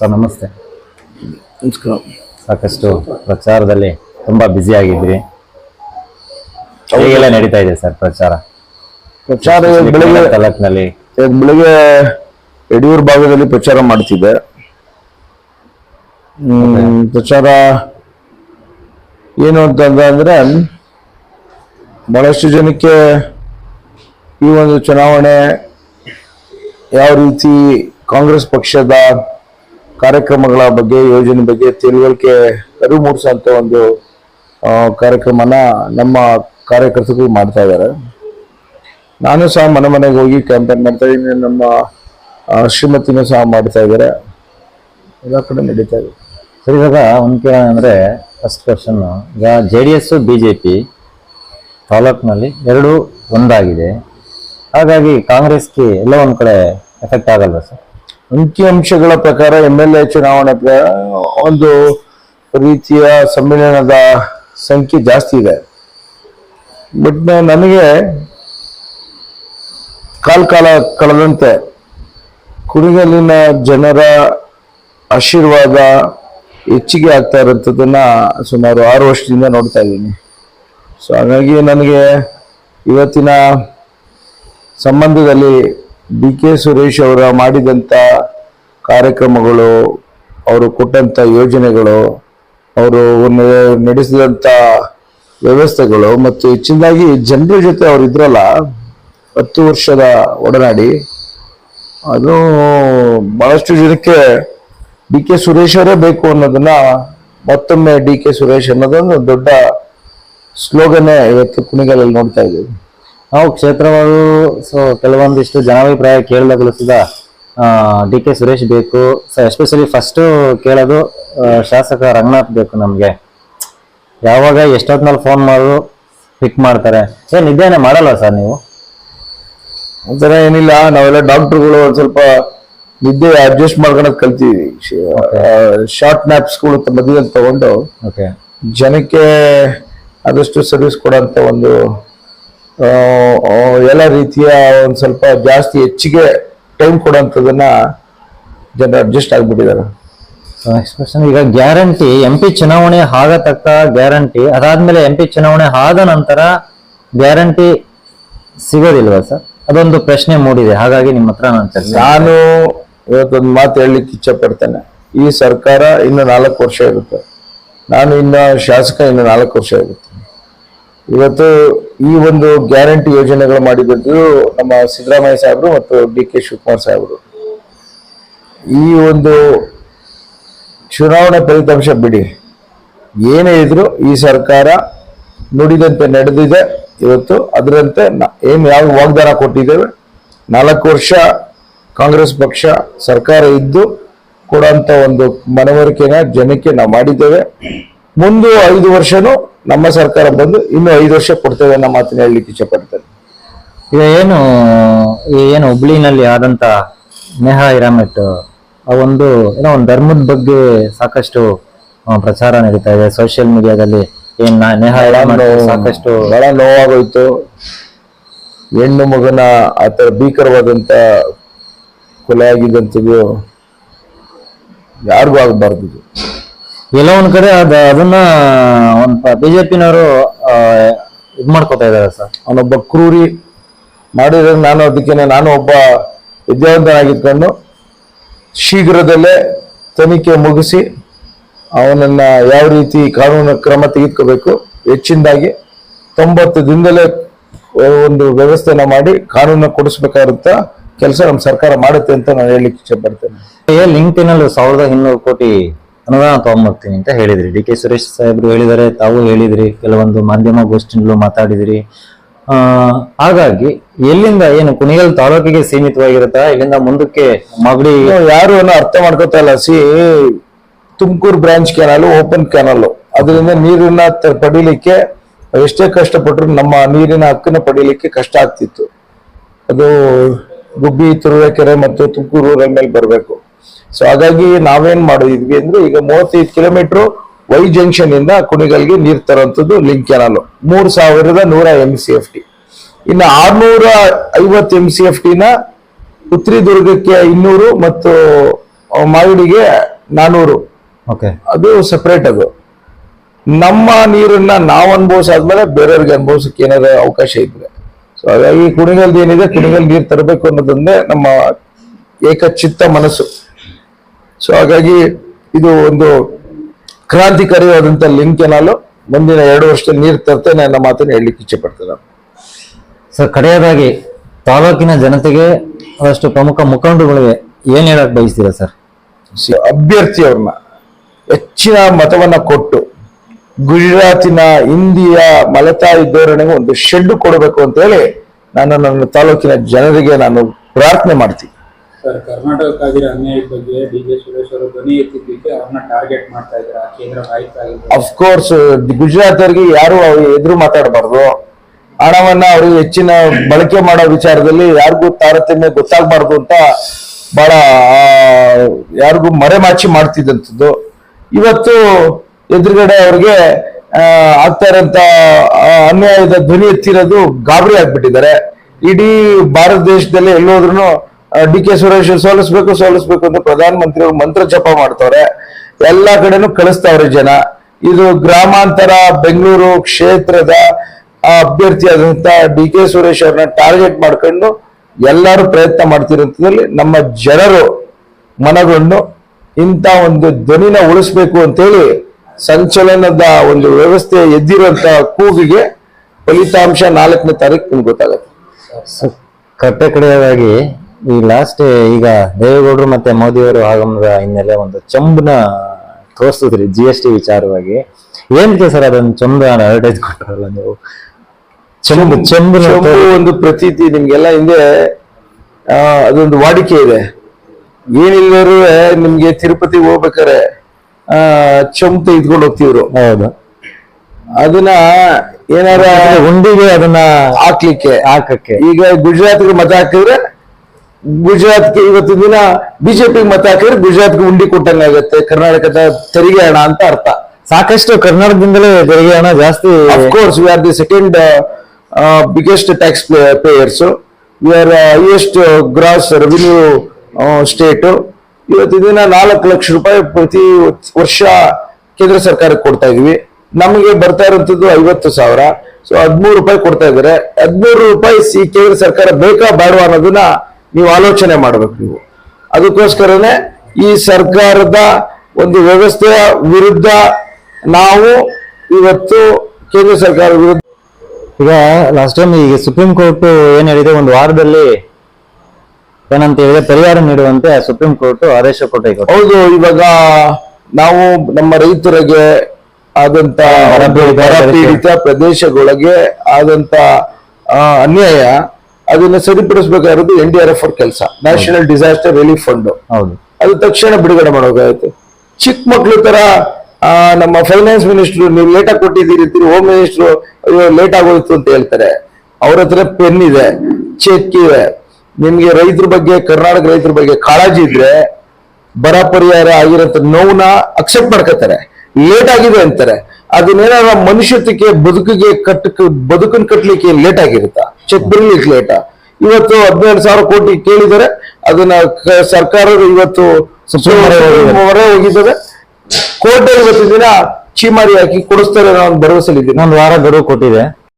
Sir ನಮಸ್ತೆ. ನಮಸ್ಕಾರ. ಸಾಕಷ್ಟು ಪ್ರಚಾರದಲ್ಲಿ ತುಂಬಾ ಬ್ಯುಸಿ ಆಗಿದ್ರಿ ಹೇಗೆಲ್ಲ ನಡೀತಾ ಇದೆ ಸರ್ ಪ್ರಚಾರ? ಪ್ರಚಾರ ಬೆಳಿಗ್ಗೆ ತಾಲೂಕಿನಲ್ಲಿ. ಬೆಳಿಗ್ಗೆ ಯಡಿಯೂರು ಭಾಗದಲ್ಲಿ ಪ್ರಚಾರ ಮಾಡ್ತಿದ್ದೆ. ಪ್ರಚಾರ ಏನು ಅಂತಂದ್ರೆ ಬಹಳಷ್ಟು ಜನಕ್ಕೆ ಈ ಒಂದು ಚುನಾವಣೆ ಯಾವ ರೀತಿ ಕಾಂಗ್ರೆಸ್ ಪಕ್ಷದ ಕಾರ್ಯಕ್ರಮಗಳ ಬಗ್ಗೆ, ಯೋಜನೆ ಬಗ್ಗೆ ತಿಳುವಳಿಕೆ ಅರಿವು ಮೂಡಿಸುವಂತ ಒಂದು ಕಾರ್ಯಕ್ರಮನ ನಮ್ಮ ಕಾರ್ಯಕರ್ತರು ಮಾಡ್ತಾ ಇದ್ದಾರೆ. ನಾನು ಸಹ ಮನೆ ಮನೆಗೆ ಹೋಗಿ ಕ್ಯಾಂಪೇನ್ ಮಾಡ್ತಾ ಇದ್ದೀನಿ. ನಮ್ಮ ಶ್ರೀಮತಿನೂ ಸಹ ಮಾಡ್ತಾ ಇದ್ದಾರೆ. ಎಲ್ಲ ಕಡೆ ನಡೀತಾ ಇದೆ. ಸರ್, ಇವಾಗ ಒಂದು ಫಸ್ಟ್ ಕ್ವಶನ್ ಈಗ ಜೆ ಡಿ ಎಸ್ ಪಿ ತಾಲೂಕಿನಲ್ಲಿ ಎರಡು ಒಂದಾಗಿದೆ. ಹಾಗಾಗಿ ಕಾಂಗ್ರೆಸ್ಗೆ ಎಲ್ಲ ಒಂದು ಕಡೆ ಎಫೆಕ್ಟ್ ಆಗಲ್ವಾ ಸರ್? ಅಂಕಿಅಂಶಗಳ ಪ್ರಕಾರ ಎಂ ಎಲ್ ಎ ಚುನಾವಣೆ ಒಂದು ರೀತಿಯ ಸಮ್ಮೇಳನದ ಸಂಖ್ಯೆ ಜಾಸ್ತಿ ಇದೆ. ಬಟ್ ನನಗೆ ಕಾಲ ಕಾಲ ಕಳೆದಂತೆ ಕುಣಿಗಲ್ಲಿನ ಜನರ ಆಶೀರ್ವಾದ ಹೆಚ್ಚಿಗೆ ಆಗ್ತಾ ಇರೋಂಥದ್ದನ್ನ ಸುಮಾರು ಆರು ವರ್ಷದಿಂದ ನೋಡ್ತಾ ಇದ್ದೀನಿ. ಸೊ ಹಾಗಾಗಿ ನನಗೆ ಇವತ್ತಿನ ಸಂಬಂಧದಲ್ಲಿ ಡಿ ಕೆ ಸುರೇಶ್ ಅವರ ಮಾಡಿದಂಥ ಕಾರ್ಯಕ್ರಮಗಳು, ಅವರು ಕೊಟ್ಟಂಥ ಯೋಜನೆಗಳು, ಅವರು ನಡೆಸಿದಂಥ ವ್ಯವಸ್ಥೆಗಳು ಮತ್ತು ಹೆಚ್ಚಿನದಾಗಿ ಜನರ ಜೊತೆ ಅವರು ಇದ್ರಲ್ಲ, ಹತ್ತು ವರ್ಷದ ಒಡನಾಡಿ, ಅದು ಬಹಳಷ್ಟು ಜನಕ್ಕೆ ಡಿ ಕೆ ಸುರೇಶ್ ಅವರೇ ಬೇಕು ಅನ್ನೋದನ್ನ ಮತ್ತೊಮ್ಮೆ ಡಿ ಕೆ ಸುರೇಶ್ ಅನ್ನೋದೊಂದು ದೊಡ್ಡ ಸ್ಲೋಗನ್ನೇ ಇವತ್ತು ಕುಣಿಗಲಲ್ಲಿ ನೋಡ್ತಾ ಇದ್ದೀವಿ. ನಾವು ಕ್ಷೇತ್ರವಾರು ಸೊ ಕೆಲವೊಂದಿಷ್ಟು ಜನಾಭಿಪ್ರಾಯ ಕೇಳಿದಾಗಲೂ ಸುದ ಡಿ ಕೆ ಸುರೇಶ್ ಬೇಕು. ಸೊ ಎಸ್ಪೆಷಲಿ ಫಸ್ಟ್ ಕೇಳೋದು ಶಾಸಕ ರಂಗನಾಥ್ ಬೇಕು ನಮಗೆ. ಯಾವಾಗ ಎಷ್ಟೊತ್ತಿನಲ್ಲಿ ಫೋನ್ ಮಾಡೋದು ಪಿಕ್ ಮಾಡ್ತಾರೆ. ಸರ್ ನಿದ್ದೆನೆ ಮಾಡಲ್ಲ ಸರ್ ನೀವು? ಒಂಥರ ಏನಿಲ್ಲ ನಾವೆಲ್ಲ ಡಾಕ್ಟರ್ಗಳು ಒಂದ್ ಸ್ವಲ್ಪ ನಿದ್ದೆ ಅಡ್ಜಸ್ಟ್ ಮಾಡ್ಕೊಳಕ್ ಕಲ್ತೀವಿ ಶಾರ್ಟ್ ನ್ಯಾಪ್ಸ್ಗಳು ಮಧ್ಯದಲ್ಲಿ ತಗೊಂಡು ಓಕೆ ಜನಕ್ಕೆ ಆದಷ್ಟು ಸರ್ವಿಸ್ ಕೊಡೋಂಥ ಒಂದು ಎಲ್ಲ ರೀತಿಯ ಒಂದು ಸ್ವಲ್ಪ ಜಾಸ್ತಿ ಹೆಚ್ಚಿಗೆ ಟೈಮ್ ಕೊಡೋಂಥದನ್ನ ಜನ ಅಡ್ಜಸ್ಟ್ ಆಗಿಬಿಟ್ಟಿದ್ದಾರೆ. ನೆಕ್ಸ್ಟ್ ಕ್ವಶನ್ ಈಗ ಗ್ಯಾರಂಟಿ ಎಂ ಪಿ ಚುನಾವಣೆ ಆಗ ತಕ್ಕ ಗ್ಯಾರಂಟಿ ಅದಾದ್ಮೇಲೆ ಎಂ ಪಿ ಚುನಾವಣೆ ಆದ ನಂತರ ಗ್ಯಾರಂಟಿ ಸಿಗೋದಿಲ್ವಾ ಸರ್? ಅದೊಂದು ಪ್ರಶ್ನೆ ಮೂಡಿದೆ ಹಾಗಾಗಿ ನಿಮ್ಮ ಹತ್ರ ನಾನು ನಾನು ಇವತ್ತೊಂದು ಮಾತು ಹೇಳಲಿಕ್ಕೆ ಇಚ್ಛೆ ಪಡ್ತೇನೆ ಈ ಸರ್ಕಾರ ಇನ್ನು ನಾಲ್ಕು ವರ್ಷ ಇರುತ್ತೆ. ನಾನು ಇನ್ನು ಶಾಸಕ ಇನ್ನು ನಾಲ್ಕು ವರ್ಷ ಇರುತ್ತೆ. ಇವತ್ತು ಈ ಒಂದು ಗ್ಯಾರಂಟಿ ಯೋಜನೆಗಳು ಮಾಡಿದ್ದು ನಮ್ಮ ಸಿದ್ದರಾಮಯ್ಯ ಸಾಹೇಬರು ಮತ್ತು ಡಿ ಕೆ ಶಿವಕುಮಾರ್ ಸಾಹೇಬರು. ಈ ಒಂದು ಚುನಾವಣಾ ಫಲಿತಾಂಶ ಬಿಡಿ. ಏನೇ ಇದ್ರು ಈ ಸರ್ಕಾರ ನುಡಿದಂತೆ ನಡೆದಿದೆ ಇವತ್ತು. ಅದರಂತೆ ಏನು ಯಾವ ವಾಗ್ದಾನ ಕೊಟ್ಟಿದ್ದೇವೆ? ನಾಲ್ಕು ವರ್ಷ ಕಾಂಗ್ರೆಸ್ ಪಕ್ಷ ಸರ್ಕಾರ ಇದ್ದು ಕೊಡುವಂತ ಒಂದು ಮನವರಿಕೆನ ಜನಕ್ಕೆ ನಾವು ಮಾಡಿದ್ದೇವೆ. ಮುಂದೆ ಐದು ವರ್ಷನೂ ನಮ್ಮ ಸರ್ಕಾರ ಬಂದು ಇನ್ನು ಐದು ವರ್ಷ ಕೊಡ್ತೇವೆ ಅನ್ನೋ ಮಾತನ್ನ ಹೇಳಲಿಕ್ಕೆ ಇಚ್ಛೆ ಪಡ್ತಾರೆ ಈಗ ಏನು ಏನು ಹುಬ್ಳಿನಲ್ಲಿ ಆದಂತ ನೇಹಾ ಹಿರಾಮೆಟ್ ಆ ಒಂದು ಏನೋ ಒಂದು ಧರ್ಮದ ಬಗ್ಗೆ ಸಾಕಷ್ಟು ಪ್ರಚಾರ ನಡೀತಾ ಇದೆ. ಸೋಷಿಯಲ್ ಮೀಡಿಯಾದಲ್ಲಿ ಏನ್ ನೇಹಾ ಹಿರಾಮೆಟ್ ಸಾಕಷ್ಟು ಬಹಳ ನೋವಾಗೋಯ್ತು. ಹೆಣ್ಣು ಮಗನ ಆ ಥರ ಭೀಕರವಾದಂತ ಕೊಲೆ ಆಗಿದ್ದಂಥದ್ದು ಯಾರಿಗೂ ಆಗಬಾರ್ದು. ಎಲ್ಲೋ ಒಂದ್ ಕಡೆ ಅದ, ಅದನ್ನ ಒಂದ್ ಬಿಜೆಪಿನವರು ಇದ್ ಮಾಡ್ಕೊತಾ ಇದಾರೆ ಸರ್. ಅವನೊಬ್ಬ ಕ್ರೂರಿ ಮಾಡಿದ್ರೆ ನಾನು ಅದಕ್ಕೆ ನಾನು ಒಬ್ಬ ವಿದ್ಯಾವಂತನಾಗಿದ್ಕೊಂಡು ಶೀಘ್ರದಲ್ಲೇ ತನಿಖೆ ಮುಗಿಸಿ ಅವನನ್ನ ಯಾವ ರೀತಿ ಕಾನೂನು ಕ್ರಮ ತೆಗೆದುಕೋಬೇಕು, ಹೆಚ್ಚಿನದಾಗಿ ತೊಂಬತ್ತು ದಿನದಲ್ಲೇ ಒಂದು ವ್ಯವಸ್ಥೆನ ಮಾಡಿ ಕಾನೂನ ಕೊಡಿಸ್ಬೇಕಾಗಿರುತ್ತ ಕೆಲಸ ನಮ್ಮ ಸರ್ಕಾರ ಮಾಡುತ್ತೆ ಅಂತ ನಾನು ಹೇಳಲಿಕ್ಕೆ ಇಚ್ಛೆ ಪಡ್ತೇನೆ. ಅಲ್ಲಿ ಸಾವಿರದ ಇನ್ನೂರು ಕೋಟಿ ಅನುದಾನ ತಗೊಂಡ್ಬರ್ತೀನಿ ಅಂತ ಹೇಳಿದ್ರಿ. ಡಿ ಕೆ ಸುರೇಶ್ ಸಾಹೇಬ್ರು ಹೇಳಿದರೆ ತಾವು ಹೇಳಿದ್ರಿ, ಕೆಲವೊಂದು ಮಾಧ್ಯಮ ಗೋಷ್ಠಿಗಳು ಮಾತಾಡಿದಿರಿ. ಹಾಗಾಗಿ ಎಲ್ಲಿಂದ ಏನು ಕುಣಿಗಲ್ ತಾಲೂಕಿಗೆ ಸೀಮಿತವಾಗಿರುತ್ತಾ, ಇಲ್ಲಿಂದ ಮುಂದಕ್ಕೆ ಮಗಡಿ ಯಾರು ಏನೋ ಅರ್ಥ ಮಾಡ್ಕೋತಾ ಇಲ್ಲ C Tumakuru branch canal open canal ಅದರಿಂದ ನೀರನ್ನ ಪಡೀಲಿಕ್ಕೆ ಎಷ್ಟೇ ಕಷ್ಟಪಟ್ಟರು ನಮ್ಮ ನೀರಿನ ಹಕ್ಕನ್ನ ಪಡೀಲಿಕ್ಕೆ ಕಷ್ಟ ಆಗ್ತಿತ್ತು. ಅದು ಗುಬ್ಬಿ, ತುರುವೇಕೆರೆ ಮತ್ತು ತುಮಕೂರು ಊರ ಮೇಲೆ ಬರಬೇಕು. ಸೊ ಹಾಗಾಗಿ ನಾವೇನ್ ಮಾಡಿದ್ವಿ ಅಂದ್ರೆ ಈಗ ಮೂವತ್ತೈದು ಕಿಲೋಮೀಟರ್ ವೈ ಜಂಕ್ಷನ್ ಇಂದ ಕುಣಿಗಲ್ಗೆ ನೀರ್ ತರುವಂತದ್ದು ಲಿಂಕ್ ಕೆನಾಲ್ ಮೂರ್ ಸಾವಿರದ ನೂರ ಎಂ ಸಿ ಎಫ್ ಟಿ ಇನ್ನು ಆರ್ನೂರ ಐವತ್ತು ಎಂ ಸಿ ಎಫ್ ಟಿನ ಉತ್ರಿದುರ್ಗಕ್ಕೆ ಇನ್ನೂರು ಮತ್ತು ಮಾಯುಡಿಗೆ ಮಾಗಡಿಗೆ ನಾನೂರು. ಓಕೆ ಅದು ಸಪ್ರೇಟ್ ಅದು. ನಮ್ಮ ನೀರನ್ನ ನಾವು ಅನುಭವಿಸಾದ್ಮೇಲೆ ಬೇರೆಯವ್ರಿಗೆ ಅನುಭವಿಸಕ್ಕೆ ಏನಾದ್ರು ಅವಕಾಶ ಇದ್ರೆ. ಸೊ ಹಾಗಾಗಿ ಕುಣಿಗಲ್ದು ಏನಿದೆ ಕುಣಿಗಲ್ ನೀರು ತರಬೇಕು ಅನ್ನೋದೊಂದೇ ನಮ್ಮ ಏಕಚಿತ್ತ ಮನಸ್ಸು. ಸೊ ಹಾಗಾಗಿ ಇದು ಒಂದು ಕ್ರಾಂತಿಕಾರಿಯಾದಂತ ಲಿಂಕ್ ಕೆನಾಲು ಮುಂದಿನ ಎರಡು ವರ್ಷದಲ್ಲಿ ನೀರು ತರ್ತೇನೆ ಅನ್ನೋ ಮಾತನ್ನ ಹೇಳಲಿಕ್ಕೆ ಇಚ್ಛೆ ಪಡ್ತೇನೆ. ಸರ್ ಕಡೆಯದಾಗಿ ತಾಲೂಕಿನ ಜನತೆಗೆ ಅದಷ್ಟು ಪ್ರಮುಖ ಮುಖಂಡರುಗಳಿಗೆ ಏನ್ ಹೇಳಕ್ ಬಯಸ್ತೀರಾ ಸರ್? ಅಭ್ಯರ್ಥಿಯವ್ರನ್ನ ಹೆಚ್ಚಿನ ಮತವನ್ನ ಕೊಟ್ಟು ಗುಜರಾತಿನ ಹಿಂದಿಯ ಮಲತಾಯಿ ಧೋರಣೆಗೆ ಒಂದು ಶೆಡ್ ಕೊಡಬೇಕು ಅಂತ ಹೇಳಿ ನಾನು ನನ್ನ ತಾಲೂಕಿನ ಜನರಿಗೆ ನಾನು ಪ್ರಾರ್ಥನೆ ಮಾಡ್ತೀನಿ. ಸರ್, ಕರ್ನಾಟಕಕ್ಕಾಗಿರೋ ಅನ್ಯಾಯದ ಬಗ್ಗೆ ಡಿ ಸುರೇಶ್ ಧ್ವನಿ ಎತ್ತಿದ್ದಕ್ಕೆ ಅವ್ರನ್ನ ಟಾರ್ಗೆಟ್ ಮಾಡ್ತಾ ಇದ್ದಾರೆ. ಕೇಂದ್ರ ಆಯುಕ್ತ ಅಫ್ಕೋರ್ಸ್ ಗುಜರಾತ್ ಅವರಿಗೆ ಯಾರು ಎದುರು ಮಾತಾಡಬಾರ್ದು. ಹಣವನ್ನ ಅವ್ರಿಗೆ ಹೆಚ್ಚಿನ ಬಳಕೆ ಮಾಡೋ ವಿಚಾರದಲ್ಲಿ ಯಾರಿಗೂ ತಾರತಮ್ಯ ಗೊತ್ತಾಗಬಾರ್ದು ಅಂತ ಬಹಳ ಯಾರಿಗೂ ಮರೆಮಾಚಿ ಮಾಡ್ತಿದ್ದಂಥದ್ದು. ಇವತ್ತು ಎದುರುಗಡೆ ಅವ್ರಿಗೆ ಆಗ್ತಾ ಇರೋಂತ ಅನ್ಯಾಯದ ಧ್ವನಿ ಎತ್ತಿರೋದು ಗಾಬರಿ ಆಗ್ಬಿಟ್ಟಿದ್ದಾರೆ. ಇಡೀ ಭಾರತ ದೇಶದಲ್ಲಿ ಎಲ್ಲೋದ್ರು ಡಿ ಕೆ ಸುರೇಶ್ ಸೋಲಿಸ್ಬೇಕು ಸೋಲಿಸ್ಬೇಕು ಅಂತ ಪ್ರಧಾನಮಂತ್ರಿ ಅವರು ಮಂತ್ರ ಜಪ ಮಾಡ್ತವ್ರೆ. ಎಲ್ಲಾ ಕಡೆನೂ ಕಳಿಸ್ತಾವ್ರೆ ಜನ. ಇದು ಗ್ರಾಮಾಂತರ ಬೆಂಗಳೂರು ಕ್ಷೇತ್ರದ ಅಭ್ಯರ್ಥಿಯಾದಂತ ಡಿ ಕೆ ಸುರೇಶ್ ಅವ್ರನ್ನ ಟಾರ್ಗೆಟ್ ಮಾಡ್ಕೊಂಡು ಎಲ್ಲರೂ ಪ್ರಯತ್ನ ಮಾಡ್ತಿರೋದ್ರಲ್ಲಿ ನಮ್ಮ ಜನರು ಮನಗೊಂಡು ಇಂಥ ಒಂದು ಧ್ವನಿನ ಉಳಿಸ್ಬೇಕು ಅಂತೇಳಿ ಸಂಚಲನದ ಒಂದು ವ್ಯವಸ್ಥೆ ಎದ್ದಿರುವಂತ ಕೂಗಿಗೆ ಫಲಿತಾಂಶ ನಾಲ್ಕನೇ ತಾರೀಕು ಗೊತ್ತಾಗುತ್ತೆ. ಕಟ್ಟೆ ಕಡೆಯದಾಗಿ ಈ ಲಾಸ್ಟ್ ಈಗ ದೇವೇಗೌಡರು ಮತ್ತೆ ಮೋದಿಯವರು ಆಗಮನದ ಹಿನ್ನೆಲೆ ಒಂದು ಚಂಬನ ತೋರಿಸಿದ್ರಿ ಜಿ ಎಸ್ ಟಿ ವಿಚಾರವಾಗಿ. ಏನಕ್ಕೆ ಸರ್ ಅದೊಂದು ಚಂಬ ಅಡ್ವರ್ಟೈಸ್ ಕೊಟ್ಟಾರಲ್ಲ ನೀವು? ಚೆಂಬು ಚಂಬು ಒಂದು ಪ್ರತೀತಿ ನಿಮ್ಗೆಲ್ಲ ಹಿಂದೆ ಅದೊಂದು ವಾಡಿಕೆ ಇದೆ. ಏನಿಲ್ಲರೂ ನಿಮ್ಗೆ ತಿರುಪತಿ ಹೋಗ್ಬೇಕಾರೆ ಆ ಚೊಂಬು ತೆಗೆದುಕೊಂಡು ಹೋಗ್ತಿವ್ರು. ಹೌದು. ಅದನ್ನ ಏನಾರ ಹುಂಡಿಗೆ ಅದನ್ನ ಹಾಕ್ಲಿಕ್ಕೆ. ಹಾಕಕ್ಕೆ. ಈಗ ಗುಜರಾತ್ಗೆ ಮತ ಹಾಕಿದ್ರೆ ಗುಜರಾತ್ಗೆ ಇವತ್ತಿನ ದಿನ ಬಿಜೆಪಿಗೆ ಮತ ಹಾಕಿದ್ರೆ ಗುಜರಾತ್ಗೆ ಉಂಡಿ ಕೊಟ್ಟಂಗಾಗತ್ತೆ ಕರ್ನಾಟಕದ ತೆರಿಗೆ ಹಣ ಅಂತ ಅರ್ಥ. ಸಾಕಷ್ಟು ಕರ್ನಾಟಕದಿಂದಲೇ ತೆರಿಗೆ ಹಣ ಜಾಸ್ತಿ of course we are the second biggest tax payers we are highest gross revenue state ಇವತ್ತಿನ ದಿನ ನಾಲ್ಕು ಲಕ್ಷ ರೂಪಾಯಿ ಪ್ರತಿ ವರ್ಷ ಕೇಂದ್ರ ಸರ್ಕಾರಕ್ಕೆ ಕೊಡ್ತಾ ಇದೀವಿ ನಮಗೆ ಬರ್ತಾ ಇರುವಂತದ್ದು ಐವತ್ತು ಸಾವಿರ. ಸೊ ಹದಿಮೂರು ರೂಪಾಯಿ ಕೊಡ್ತಾ ಇದ್ದಾರೆ. ಹದಿಮೂರು ರೂಪಾಯಿ ಸಿ ಕೇಂದ್ರ ಸರ್ಕಾರ ಬೇಕಾ ಬೇಡವಾ ಅನ್ನೋದನ್ನ ನೀವು ಆಲೋಚನೆ ಮಾಡ್ಬೇಕು ನೀವು. ಅದಕ್ಕೋಸ್ಕರನೇ ಈ ಸರ್ಕಾರದ ಒಂದು ವ್ಯವಸ್ಥೆಯ ವಿರುದ್ಧ ನಾವು ಇವತ್ತು ಕೇಂದ್ರ ಸರ್ಕಾರ ವಿರುದ್ಧ ಈಗ ಲಾಸ್ಟ್ ಟೈಮ್ ಈಗ ಸುಪ್ರೀಂ ಕೋರ್ಟ್ ಏನ್ ಹೇಳಿದೆ? ಒಂದು ವಾರದಲ್ಲಿ ಏನಂತ ಹೇಳಿದ್ರೆ ಪರಿಹಾರ ನೀಡುವಂತೆ ಸುಪ್ರೀಂ ಕೋರ್ಟ್ ಆದೇಶ ಕೊಟ್ಟಿದೆ ಹೌದು ಇವಾಗ ನಾವು ನಮ್ಮ ರೈತರಿಗೆ ಆದಂತ ಬರಪೀಡಿತ ಬರ ಪೀಡಿತ ಪ್ರದೇಶಗಳಿಗೆ ಆದಂತ ಅನ್ಯಾಯ ಅದನ್ನ ಸರಿಪಡಿಸಬೇಕಾಗಿರೋದು ಎನ್ ಡಿ ಆರ್ ಎಫ್ ಅವ್ರ ಕೆಲಸ. ನ್ಯಾಷನಲ್ ಡಿಸಾಸ್ಟರ್ ರಿಲೀಫ್ ಫಂಡ್ ಹೌದು. ಅದು ತಕ್ಷಣ ಬಿಡುಗಡೆ ಮಾಡೋಕಾಗುತ್ತೆ ಚಿಕ್ಕ ಮಕ್ಳು ತರ ನಮ್ಮ ಫೈನಾನ್ಸ್ ಮಿನಿಸ್ಟರ್ ನೀವು ಲೇಟ್ ಆಗಿ ಕೊಟ್ಟಿದ್ದೀರಿ ಅಂತೀರಿ ಹೋಮ್ ಮಿನಿಸ್ಟರ್ ಲೇಟ್ ಆಗೋಯ್ತು ಅಂತ ಹೇಳ್ತಾರೆ. ಅವ್ರ ಹತ್ರ ಪೆನ್ ಇದೆ ಚೆಕ್ ಇದೆ. ನಿಮ್ಗೆ ರೈತರ ಬಗ್ಗೆ ಕರ್ನಾಟಕ ರೈತರ ಬಗ್ಗೆ ಕಾಳಜಿ ಇದ್ರೆ ಬರ ಪರಿಹಾರ ಆಗಿರೋಂಥ ನೋವನ್ನ ಅಕ್ಸೆಪ್ಟ್ ಮಾಡ್ಕೋತಾರೆ. ಲೇಟ್ ಆಗಿದೆ ಅಂತಾರೆ. ಅದನ್ನೇನಾರ ಮನುಷ್ಯತ್ವಕ್ಕೆ ಬದುಕಿಗೆ ಕಟ್ ಬದುಕನ್ನು ಕಟ್ಟಲಿಕ್ಕೆ ಲೇಟ್ ಆಗಿರುತ್ತಾ? ಚೆಕ್ ಬರಲಿಕ್ಕೆ ಲೇಟ ಇವತ್ತು ಹದಿನೇಳು ಸಾವಿರ ಕೋಟಿ ಕೇಳಿದರೆ ಅದನ್ನ ಸರ್ಕಾರ ಇವತ್ತು. ಮೊರೆ ಹೋಗಿದ್ದಾರೆ. ಕೋರ್ಟ್ ಇವತ್ತಿನ ದಿನ ಚೀಮಾರಿ ಹಾಕಿ ಕೊಡಿಸ್ತಾರೆ ಅನ್ನೋ ಒಂದು ಭರವಸೆ ಇದ್ದೀನಿ ಒಂದು ವಾರ ಗಡುವು ಕೊಟ್ಟಿದೆ.